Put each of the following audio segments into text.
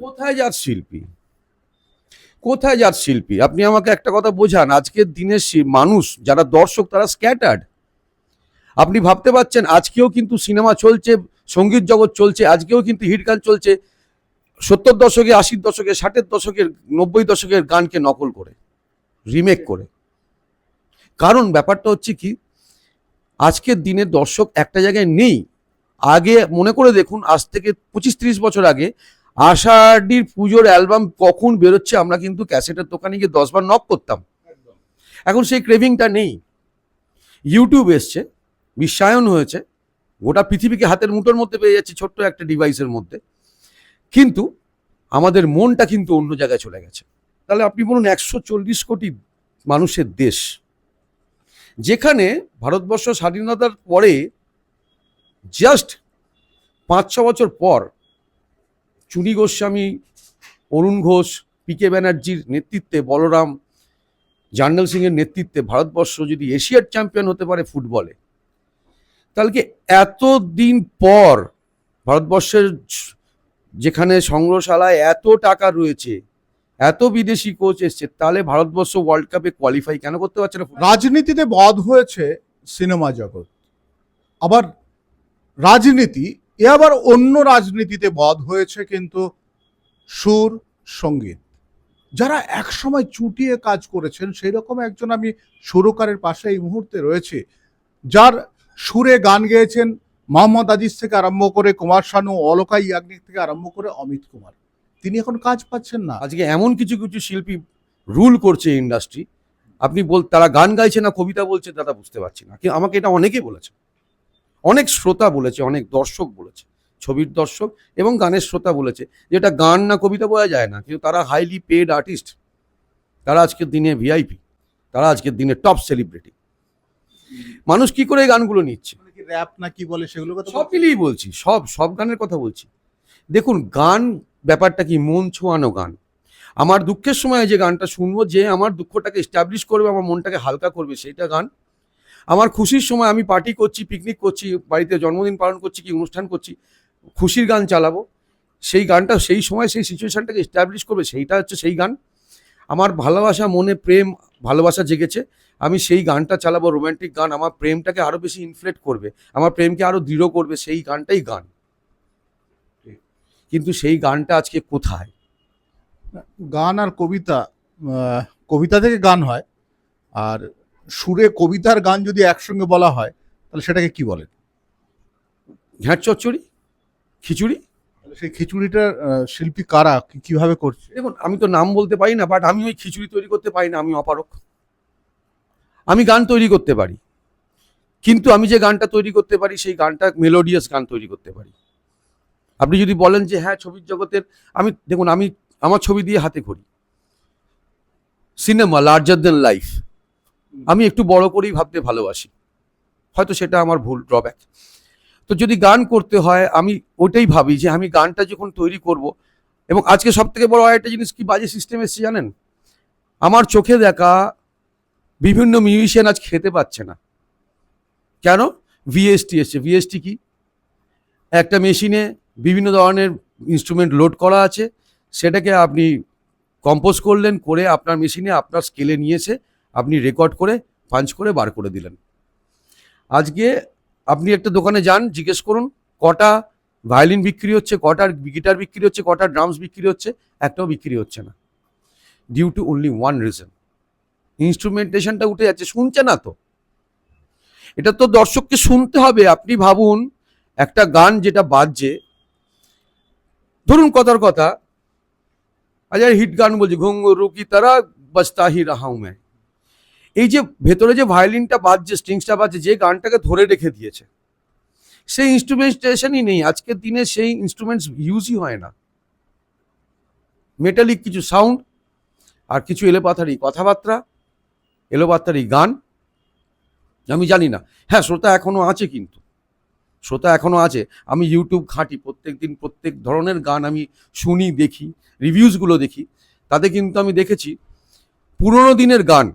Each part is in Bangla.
কোথায় যাত শিল্পী? কোথায় যাত শিল্পী? আপনি আমাকে একটা কথা বোঝান, আজকের দিনের মানুষ, যারা দর্শক, তারা স্ক্যাটার্ড আপনি ভাবতে পারছেন, আজকেও কিন্তু সিনেমা চলছে, সংগীত জগৎ চলছে, আজকেও কিন্তু হিট গান চলছে, সত্তর দশকে, আশির দশকে, ষাটের দশকের, নব্বই দশকের গানকে নকল করে রিমেক করে। কারণ ব্যাপারটা হচ্ছে কি, আজকের দিনে দর্শক একটা জায়গায় নেই। আগে, মনে করে দেখুন, আজ থেকে পঁচিশ ত্রিশ বছর আগে আষাঢ়ির পুজোর অ্যালবাম কখন বেরোচ্ছে আমরা কিন্তু ক্যাসেটের দোকানে গিয়ে দশবার নক করতাম। এখন সেই ক্রেভিংটা নেই। ইউটিউব এসছে, বিশ্বায়ন হয়েছে, গোটা পৃথিবীকে হাতের মুঠোর মধ্যে পেয়ে যাচ্ছে ছোট্ট একটা ডিভাইসের মধ্যে। কিন্তু আমাদের মনটা কিন্তু অন্য জায়গায় চলে গেছে। তাহলে আপনি বলুন, একশো চল্লিশ কোটি মানুষের দেশ। যেখানে ভারতবর্ষ স্বাধীনতার পরে জাস্ট পাঁচ ছ বছর পর চুনি গোস্বামী, অরুণ ঘোষ, পি কে ব্যানার্জির নেতৃত্বে বলরাম, জার্নাল সিংয়ের নেতৃত্বে ভারতবর্ষ যদি এশিয়ার চ্যাম্পিয়ন হতে পারে ফুটবলে, তাহলে কি এত দিন পর ভারতবর্ষের যেখানে সংগ্রহশালায় এত টাকা রয়েছে, এত বিদেশি কোচ এসছে, তাহলে ভারতবর্ষ ওয়ার্ল্ড কাপে কোয়ালিফাই কেন করতে পারছে না রাজনীতিতে বধ হয়েছে সিনেমা জগৎ। আবার রাজনীতি এ আবার অন্য রাজনীতিতে বধ হয়েছে কিন্তু সুর সংগীত। যারা একসময় চুটিয়ে কাজ করেছেন সেই রকম একজন আমি সুরকারের পাশে এই মুহূর্তে রয়েছে, যার সুরে গান গেয়েছেন মোহাম্মদ আজিজ থেকে আরম্ভ করে কুমার শানু অলকা ইয়াগনিক থেকে আরম্ভ করে অমিত কুমার। তিনি এখন কাজ পাচ্ছেন না। আজকে এমন কিছু কিছু শিল্পী রুল করছে ইন্ডাস্ট্রি আপনি বল তারা গান গাইছে না, কবিতা বলছে দাদা বুঝতে পারছি না। কিন্তু আমাকে এটা অনেকেই বলেছে। অনেক শ্রোতা বলেছে অনেক দর্শক বলেছে ছবির দর্শক এবং গানের শ্রোতা বলেছে যে এটা গান না কবিতা বোঝা যায় না কিন্তু তারা হাইলি পেড আর্টিস্ট তারা আজকের দিনে ভিআইপি তারা আজকের দিনে টপ সেলিব্রিটি মানুষ কি করে এই গানগুলো নিচ্ছে? র্যাপ না কি বলে সেগুলো সব মিলিয়ে বলছি সব সব গানের কথা বলছি। দেখুন গান ব্যাপারটা কি মন ছোঁয়ানো গান। আমার দুঃখের সময় যে গানটা শুনব যে আমার দুঃখটাকে এস্টাবলিশ করবে আমার মনটাকে হালকা করবে সেইটা গান আমার খুশির সময় আমি পার্টি করছি পিকনিক করছি, বাড়িতে জন্মদিন পালন করছি কি অনুষ্ঠান করছি, খুশির গান চালাবো। সেই গানটা সেই সময় সেই সিচুয়েশানটাকে এস্টাবলিশ করবে, সেইটা হচ্ছে সেই গান। আমার ভালোবাসা, মনে, প্রেম, ভালোবাসা জেগেছে। আমি সেই গানটা চালাবো রোমান্টিক গান। আমার প্রেমটাকে আরও বেশি ইনফ্লেট করবে, আমার প্রেমকে আরও দৃঢ় করবে, সেই গানটাই গান। কিন্তু সেই গানটা আজকে কোথায়? গান আর কবিতা কবিতা থেকে গান হয়। আর সুরে কবিতার গান যদি একসঙ্গে বলা হয় তাহলে সেটাকে কি বলেন? ঘ্যাট চচ্চড়ি? খিচুড়ি? সেই খিচুড়িটার শিল্পী কারা? কীভাবে করছে? দেখুন আমি তো নাম বলতে পারি না বাট আমি ওই খিচুড়ি তৈরি করতে পারি না আমি অপারক আমি গান তৈরি করতে পারি। কিন্তু আমি যে গানটা তৈরি করতে পারি সেই গানটা মেলোডিয়াস গান তৈরি করতে পারি। আপনি যদি বলেন যে হ্যাঁ ছবির জগতের আমি দেখুন আমি আমার ছবি দিয়ে হাতে করি সিনেমা লার্জার দেন লাইফ আমি একটু বড় করেই ভাবতে ভালোবাসি। হয়তো সেটা আমার ভুল ড্রব্যাক তো যদি গান করতে হয়, আমি ওটাই ভাবি যে আমি গানটা যখন তৈরি করব, এবং আজকে সব থেকে বড় একটা জিনিস কি বাজে সিস্টেম এসছে জানেন? আমার চোখে দেখা বিভিন্ন মিউজিশিয়ান আজ খেতে পাচ্ছে না। কেন? ভিএসটি এসছে। ভিএসটি কি? একটা মেশিনে বিভিন্ন ধরনের ইনস্ট্রুমেন্ট লোড করা আছে। সেটাকে আপনি কম্পোজ করলেন, করে আপনার মেশিনে আপনার স্কেলে নিয়েছে আপনি রেকর্ড করে পাঞ্চ করে বার করে দিলেন। আজকে আপনি একটা দোকানে যান, জিজ্ঞেস করুন, কটা ভায়োলিন বিক্রি হচ্ছে কটার গিটার বিক্রি হচ্ছে, কটা ড্রামস বিক্রি হচ্ছে, একটাও বিক্রি হচ্ছে না। Due to only one reason ইনস্ট্রুমেন্টেশনটা উঠে যাচ্ছে, শুনছে না তো। এটা তো দর্শককে শুনতে হবে, আপনি ভাবুন, একটা গান যেটা বাজছে, ধরুন কথার কথা আচ্ছা হিট গান বলছি ঘুঙ্গুরু কি তারা বস্তা হি রাহা এই যে ভেতরে যে ভায়োলিনটা বাজছে, স্ট্রিংসটা বাজছে, যে গানটাকে ধরে রেখে দিয়েছে, সেই ইনস্ট্রুমেন্টেশনই নেই। আজকের দিনে সেই ইনস্ট্রুমেন্টস ইউজই হয় না। মেটালিক কিছু সাউন্ড আর কিছু এলোপাথারি কথাবার্তা, এলোপাথারি গান, আমি জানি না। হ্যাঁ শ্রোতা এখনও আছে কিন্তু। শ্রোতা এখনও আছে। আমি ইউটিউব ঘাঁটি, প্রত্যেক দিন প্রত্যেক ধরনের গান আমি শুনি, দেখি রিভিউজগুলো দেখি। তাতে কিন্তু আমি দেখেছি, পুরোনো দিনের গান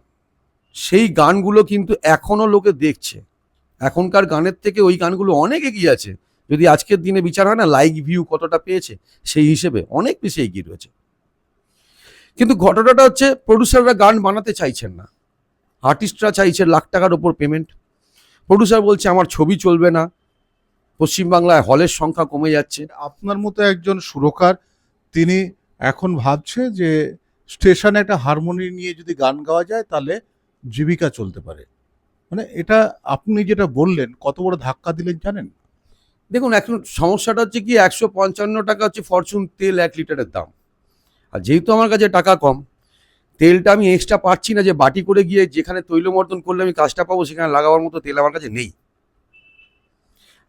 সেই গানগুলো কিন্তু এখনও লোকে দেখছে। এখনকার গানের থেকে ওই গানগুলো অনেক এগিয়ে আছে। যদি আজকের দিনে বিচার হয় না লাইক ভিউ কতটা পেয়েছে, সেই হিসেবে অনেক বেশি এগিয়ে রয়েছে। কিন্তু ঘটনাটা হচ্ছে প্রডিউসাররা গান বানাতে চাইছেন না। আর্টিস্টরা চাইছে লাখ টাকার ওপর পেমেন্ট প্রডিউসার বলছে, আমার ছবি চলবে না। পশ্চিমবাংলায় হলের সংখ্যা কমে যাচ্ছে। আপনার মতো একজন সুরকার, তিনি এখন ভাবছে যে স্টেশনে একটা হারমোনি নিয়ে যদি গান গাওয়া যায়, তাহলে জীবিকা চলতে পারে। মানে এটা আপনি যেটা বললেন কত বড় ধাক্কা দিলেন জানেন? দেখুন এখন সমস্যাটা হচ্ছে কি একশো পঞ্চান্ন টাকা হচ্ছে ফরচুন তেল এক লিটারের দাম। আর যেহেতু আমার কাছে টাকা কম তেলটা আমি এক্সট্রা পাচ্ছি না যে বাটি করে গিয়ে যেখানে তৈলমর্দন করলে আমি কাজটা পাবো সেখানে লাগাবার মতো তেল আমার কাছে নেই।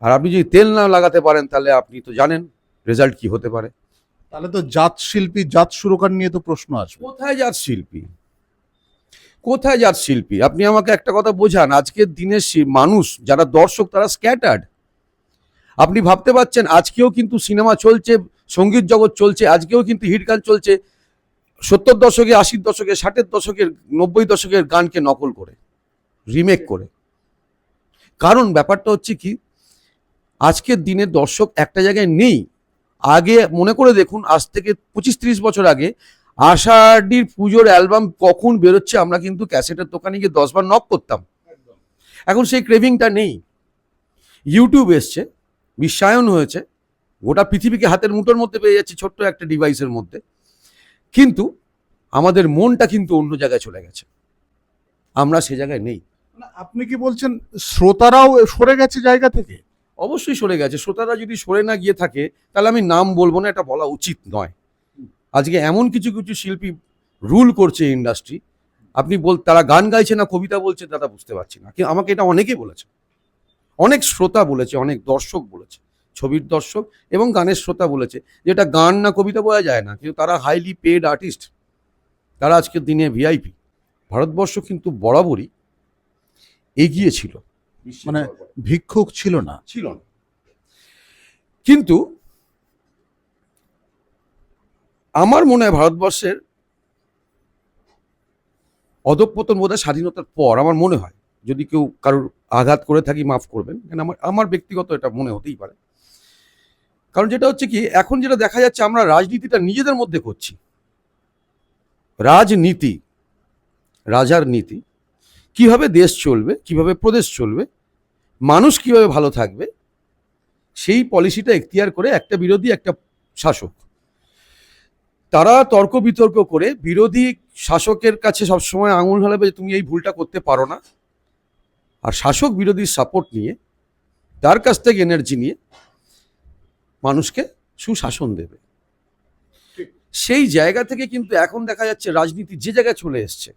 আর আপনি যদি তেল না লাগাতে পারেন তাহলে আপনি তো জানেন রেজাল্ট কি হতে পারে। তাহলে তো জাত শিল্পী জাত সুরকার নিয়ে তো প্রশ্ন আসবে। কোথায় জাত শিল্পী? কোথায় যার শিল্পী? আপনি আমাকে একটা কথা বোঝান, আজকের দিনের মানুষ, যারা দর্শক, তারা স্ক্যাটার্ড আপনি ভাবতে পারছেন, আজকেও কিন্তু সিনেমা চলছে, সংগীত জগৎ চলছে, আজকেও কিন্তু হিট গান চলছে। সত্তর দশকে, আশির দশকে, ষাটের দশকের নব্বই দশকের গানকে নকল করে রিমেক করে। কারণ ব্যাপারটা হচ্ছে কি, আজকের দিনে দর্শক একটা জায়গায় নেই। আগে মনে করে দেখুন, আজ থেকে পঁচিশ ত্রিশ বছর আগে আষাঢ়ির পুজোর অ্যালবাম কখন বেরোচ্ছে আমরা কিন্তু ক্যাসেটের দোকানে গিয়ে দশবার নক করতাম। এখন সেই ক্রেভিংটা নেই। ইউটিউব এসছে বিশ্বায়ন হয়েছে গোটা পৃথিবীকে হাতের মুঠোর মধ্যে পেয়ে যাচ্ছে ছোট্ট একটা ডিভাইসের মধ্যে। কিন্তু আমাদের মনটা কিন্তু অন্য জায়গায় চলে গেছে। আমরা সে জায়গায় নেই। মানে আপনি কি বলছেন শ্রোতারাও সরে গেছে জায়গা থেকে? অবশ্যই সরে গেছে। শ্রোতারা যদি সরে না গিয়ে থাকে তাহলে আমি নাম বলব না এটা বলা উচিত নয়। আজকে এমন কিছু কিছু শিল্পী রুল করছে ইন্ডাস্ট্রি আপনি বল তারা গান গাইছে না কবিতা বলছে তারা বুঝতে পারছি না। কিন্তু আমাকে এটা অনেকেই বলেছে। অনেক শ্রোতা বলেছে অনেক দর্শক বলেছে ছবির দর্শক এবং গানের শ্রোতা বলেছে যে এটা গান না কবিতা বোঝা যায় না। কিন্তু তারা হাইলি পেড আর্টিস্ট তারা আজকের দিনে ভিআইপি ভারতবর্ষ কিন্তু বরাবরই এগিয়ে ছিল। মানে ভিক্ষুক ছিল না। ছিল না। কিন্তু আমার মনে হয় ভারতবর্ষের অধঃপতন বোধহয় স্বাধীনতার পর, আমার মনে হয়, যদি কেউ কারোর আঘাত করে থাকি, মাফ করবেন। কেন আমার আমার ব্যক্তিগত এটা মনে হতেই পারে। কারণ যেটা হচ্ছে কি, এখন যেটা দেখা যাচ্ছে, আমরা রাজনীতিটা নিজেদের মধ্যে করছি। রাজনীতি, রাজার নীতি, কীভাবে দেশ চলবে, কীভাবে প্রদেশ চলবে, মানুষ কীভাবে ভালো থাকবে, সেই পলিসিটা এখতিয়ার করে একটা বিরোধী, একটা শাসক। তারা তর্ক বিতর্ক করে বিরোধী শাসকের কাছে সবসময় আঙুল হালাবে যে তুমি এই ভুলটা করতে পারো না। আর শাসক বিরোধীর সাপোর্ট নিয়ে, তার কাছ থেকে এনার্জি নিয়ে মানুষকে সুশাসন দেবে। সেই জায়গা থেকে কিন্তু এখন দেখা যাচ্ছে রাজনীতি যে জায়গায় চলে এসছে।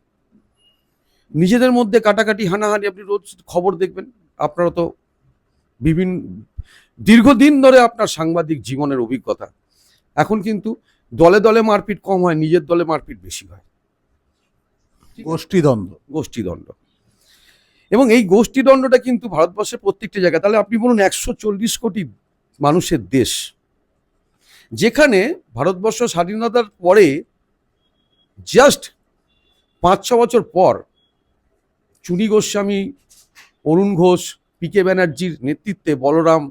নিজেদের মধ্যে কাটাকাটি, হানাহানি, আপনি রোজ খবর দেখবেন। আপনারা তো বিভিন্ন, দীর্ঘদিন ধরে আপনার সাংবাদিক জীবনের অভিজ্ঞতা। এখন কিন্তু দলে দলে মারপিট কম হয় নিজের দলে মারপিট বেশি হয়। গোষ্ঠীদ্বন্দ্ব। গোষ্ঠীদণ্ড এবং এই গোষ্ঠীদণ্ডটা কিন্তু ভারতবর্ষের প্রত্যেকটি জায়গায় তাহলে আপনি বলুন একশো চল্লিশ কোটি মানুষের দেশ যেখানে ভারতবর্ষ স্বাধীনতার পরে জাস্ট পাঁচ ছ বছর পর চুনি গোস্বামী অরুণ ঘোষ পি কে ব্যানার্জির নেতৃত্বে বলরাম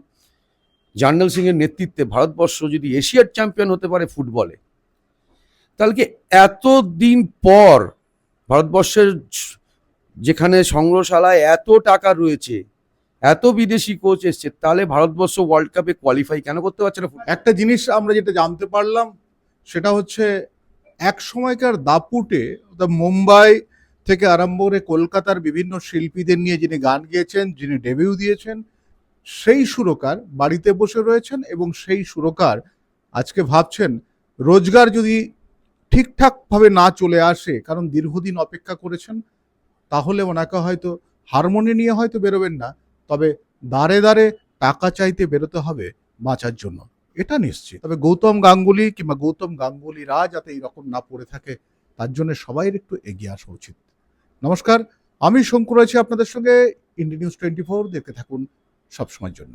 জার্নাল সিংয়ের নেতৃত্বে ভারতবর্ষ যদি এশিয়ার চ্যাম্পিয়ন হতে পারে ফুটবলে, তাহলে কি এতদিন পর ভারতবর্ষের যেখানে সংগ্রহশালায় এত টাকা রয়েছে, এত বিদেশি কোচ এসছে, তাহলে ভারতবর্ষ ওয়ার্ল্ড কাপে কোয়ালিফাই কেন করতে পারছে না একটা জিনিস আমরা যেটা জানতে পারলাম, সেটা হচ্ছে এক সময়কার দাপুটে মুম্বাই থেকে আরম্ভ করে কলকাতার বিভিন্ন শিল্পীদের নিয়ে যিনি গান গেয়েছেন, যিনি ডেবিউ দিয়েছেন সেই সুরকার বাড়িতে বসে রয়েছেন এবং সেই সুরকার আজকে ভাবছেন, রোজগার যদি ঠিকঠাকভাবে না চলে আসে, কারণ দীর্ঘদিন অপেক্ষা করেছেন, তাহলে ওনাকে হয়তো হারমোনি নিয়ে হয়তো বেরোবেন না। তবে দাঁড়ে দাঁড়ে টাকা চাইতে বেরোতে হবে বাঁচার জন্য। এটা নিশ্চিত। তবে গৌতম গাঙ্গুলি কিংবা গৌতম গাঙ্গুলিরা যাতে এরকম না পড়ে থাকে, তার জন্য সবাই একটু এগিয়ে আসা উচিত। নমস্কার, আমি শঙ্কর আছি আপনাদের সঙ্গে। ইন্ডি নিউজ টোয়েন্টি ফোর দেখতে থাকুন। সবসময়ের জন্য।